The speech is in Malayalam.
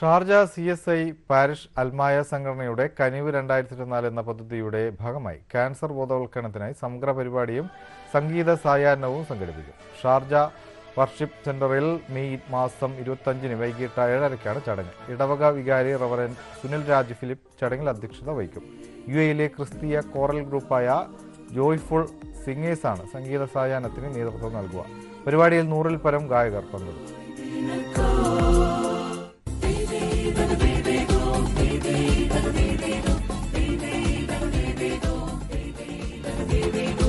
Sharjah C S I parish അൽമായ സംഘടനയുടെ കനിവ് രണ്ടായിരത്തി ഇരുപത്തിനാല് എന്ന പദ്ധതിയുടെ ഭാഗമായി ക്യാൻസർ ബോധവൽക്കരണത്തിനായി സമഗ്ര പരിപാടിയും സംഗീത സായാഹ്നവും സംഘടിപ്പിക്കും. ഷാർജ വർഷിപ്പ് സെന്ററിൽ മെയ് മാസം ഇരുപത്തഞ്ചിന് വൈകിട്ട് ഏഴരയ്ക്കാണ് ചടങ്ങ്. ഇടവക വികാരി റവറൻ സുനിൽ രാജ് ഫിലിപ്പ് ചടങ്ങിൽ അധ്യക്ഷത വഹിക്കും. യു എയിലെ ക്രിസ്തീയ കോറൽ ഗ്രൂപ്പായ ജോയ്ഫുൾ സിംഗേഴ്സാണ് സംഗീത സായാഹ്നത്തിന് നേതൃത്വം നൽകുക. പരിപാടിയിൽ നൂറിൽ പരം ഗായകർ പങ്കെടുക്കും. Baby.